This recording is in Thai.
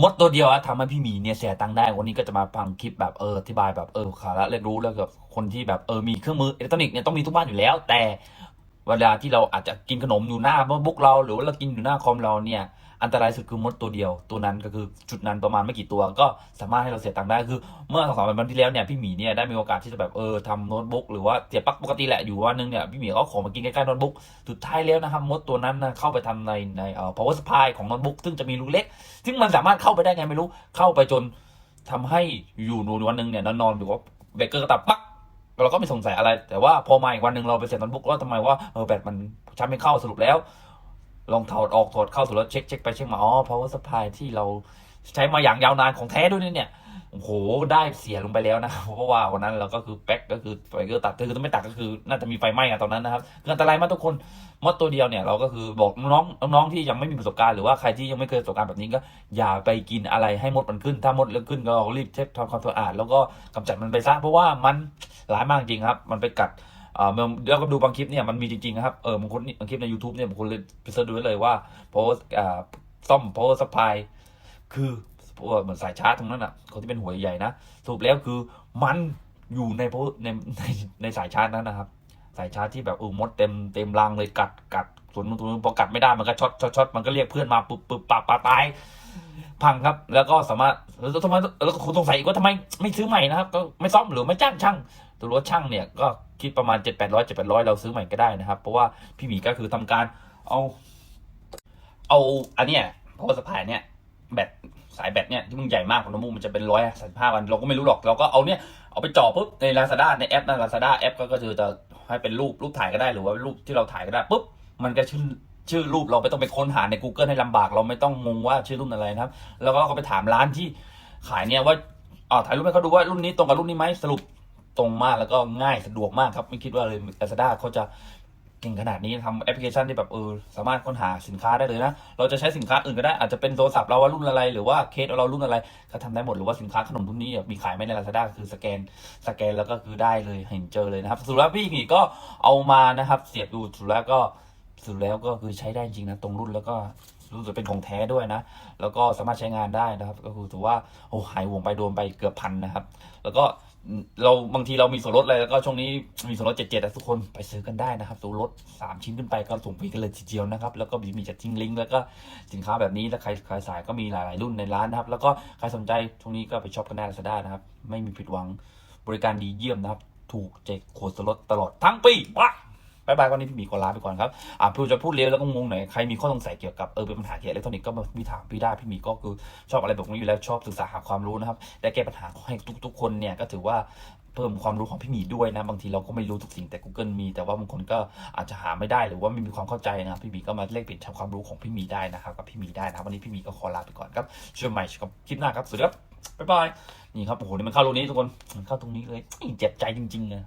มดตัวเดียวอะทำให้พี่หมีเนี่ยเสียตังค์ได้ วันนี้ก็จะมาฟังคลิปแบบเอออธิบายแบบเออขาละเรียนรู้แล้วกับคนที่แบบเออมีเครื่องมืออิเล็กทรอนิกส์เนี่ยต้องมีทุกบ้านอยู่แล้ว แต่เวลาที่เราอาจจะกินขนมอยู่หน้าโน้ตบุ๊กเรา หรือว่าเรากินอยู่หน้าคอมเราเนี่ย อันตรายสุดคือมดตัวเดียว ตัวนั้นก็คือจุดนั้นประมาณไม่กี่ตัว ก็สามารถให้เราเสียตังค์ได้คือ เมื่อสองสามวันที่แล้วเนี่ยพี่หมีเนี่ยได้มีโอกาสที่จะแบบเออทำโน้ตบุ๊กหรือว่าเสียปักปกติแหละอยู่วันหนึงเนี่ยพี่หมีก็ขอมากินใกล้ๆโน้ตบุ๊กสุดท้ายแล้วนะครับมดตัวนั้นนะเข้าไปทำในในเอ่อ power supply ของโน้ตบุ๊กซึ่งจะมีรูเล็ก ซึ่งมันสามารถเข้าไปได้ไงไม่รู้เข้าไปจนทำให้อยู่นวันหนึงเนี่ยนอนๆอยู่ว่าเบเกอร์ก็ตัดปักเราก็ไม่สงสัยอะไร แต่ว่าพอมาอีกวันหนึ่งเราไปเสียโน้ตบุ๊กแล้วทำไมว่าเออแบตมันชาร์จไม่เข้าสรุปแล้ว ลองถอดออกถอดเข้าถอดแล้วเช็คเช็คไปเช็คมาอ๋อ power supply ที่เราใช้มาอย่างยาวนานของแท้ด้วยเนี่ยโอ้โหได้เสียลงไปแล้วนะเพราะว่าวันนั้นเราก็คือแป๊กก็คือไฟเกอร์ตัดคือถ้าไม่ตัดก็คือน่าจะมีไฟไหม้อะตอนนั้นนะครับคืออันตรายมากทุกคนมดตัวเดียวเนี่ยเราก็คือบอกน้องน้องที่ยังไม่มีประสบการณ์หรือว่าใครที่ยังไม่เคยประสบการณ์แบบนี้ก็อย่าไปกินอะไรให้มดมันขึ้น ถ้ามดเริ่มขึ้นก็รีบเช็คทำความสะอาดแล้วก็กำจัดมันไปซะเพราะว่ามันร้ายมากจริงครับ มันไปกัด อ่อเดี๋ยวก็ดูบางคลิปเนี่ยมันมีจริงๆนะครับเออบางคนบางคลิปใน YouTube เนี่ยบางคนเลยไปเสิร์ชดูได้เลยว่าโพสอ่าซ่อมโพสสปายคือพวกเหมือนสายชาร์จตรงนั้นอะคนที่เป็นหัวใหญ่นะสรุปแล้วคือมันอยู่ในโพสในในในสายชาร์จนั้นนะครับ สายชาร์จที่แบบเออมดเต็มเต็มรังเลยกัดกัดส่วนตัวนู้นพอกัดไม่ได้มันก็ช็อตช็อตช็อตมันก็เรียกเพื่อนมาปุ๊บปุ๊บปาปาตาย พังครับ แล้วก็สามารถแล้วทำไมแล้วก็คุณสงสัยอีกว่าทำไมไม่ซื้อใหม่นะครับ ก็ไม่ซ่อมหรือไม่จ้างช่างตัวรถช่างเนี่ยก็คิดประมาณ7 8 0 0 7 8 0 0เราซื้อใหม่ก็ได้นะครับ เพราะว่าพี่หมีก็คือทำการเอา เอาอันเนี้ยเพราะว่าสะพายเนี่ยแบตสายแบตเนี่ยที่มันใหญ่มากของน้ำมูมันจะเป็นร้อยสามห้าวันเราก็ไม่รู้หรอกเราก็เอาเนี่ยเอาไปจ่อปุ๊บใน Lazada ในแอปใน Lazada แอปก็คือจะให้เป็นรูปรูปถ่ายก็ได้หรือว่ารูปที่เราถ่ายก็ได้ปุ๊บมันก็ชื่อ ชื่อรูปเราไม่ต้องไปค้นหาใน Google ให้ลำบาก เราไม่ต้องงงว่าชื่อรุ่นอะไรนะครับ แล้วก็ก็ไปถามร้านที่ขายเนี่ยว่าอ่าถ่ายรูปให้เขาดูว่ารุ่นนี้ตรงกับรุ่นนี้ไหมสรุปตรงมากแล้วก็ง่ายสะดวกมากครับ ไม่คิดว่าเลย Lazada เขาจะเก่งขนาดนี้ทำแอปพลิเคชันที่แบบเออสามารถค้นหาสินค้าได้เลยนะ เราจะใช้สินค้าอื่นก็ได้อาจจะเป็นโทรศัพท์เราว่ารุ่นอะไร หรือว่าเคสเรารุ่นอะไรก็ทำได้หมดหรือว่าสินค้าขนมรุ่นนี้มีขายไหมใน Lazada คือสแกนสแกนแล้วก็คือได้เลยเห็นเจอเลยนะครับ สุดแล้วพี่หมีก็เอามานะครับ เสียบดูสุดแล้วก็ สุดแล้วก็คือใช้ได้จริงนะตรงรุ่นแล้วก็รู้สึกเป็นของแท้ด้วยนะ แล้วก็สามารถใช้งานได้นะครับ ก็คือถือว่าโอ้หายวงไปโดนไปเกือบพันนะครับ แล้วก็เราบางทีเรามีส่วนลดอะไรแล้วก็ช่วงนี้มีส่วนลดเจ็ดเจ็ดทุกคนไปซื้อกันได้นะครับส่วนลดสามชิ้นขึ้นไปก็ส่งฟรีกันเลยทีเดียวนะครับแล้วก็มีมีจะทิ้งลิงก์แล้วก็สินค้าแบบนี้ถ้าใครใครสายก็มีหลาย ๆ รุ่นในร้านนะครับ แล้วก็ใครสนใจช่วงนี้ก็ไปช็อปกันได้ Lazada นะครับ ไม่มีผิดหวังบริการดีเยี่ยมนะครับ ถูกแจกโค้ดส่วนลดตลอดทั้งปีว้า บายบายวันนี้พี่หมีขอลาไปก่อนครับอ่าพูดจะพูดเร็วแล้วก็งงหน่อยใครมีข้อสงสัยเกี่ยวกับเออเป็นปัญหาเกี่ยวกับอิเล็กทรอนิกส์ก็มามีถามพี่ได้พี่หมีก็คือชอบอะไรแบบนี้อยู่แล้วชอบศึกษาหาความรู้นะครับและแก้ปัญหาให้ทุก ๆ คนเนี่ยก็ถือว่าเพิ่มความรู้ของพี่หมีด้วยนะ บางทีเราก็ไม่รู้ทุกสิ่งแต่ Google มี แต่ว่าบางคนก็อาจจะหาไม่ได้หรือว่าไม่มีความเข้าใจนะครับพี่หมีก็มาเลกเปลี่ยนความรู้ของพี่หมีได้นะครับกับพี่หมีได้นะครับวันนี้พี่หมีก็ขอลาไปก่อนครับเชื่อใหม่กับคลิปหน้าครับสวัสดีครับบ๊ายบายนี่ครับโอ้โหนี่มันเข้าตรงนี้ทุกคนมันเข้าตรงนี้เลยเจ็บใจจริงๆเลย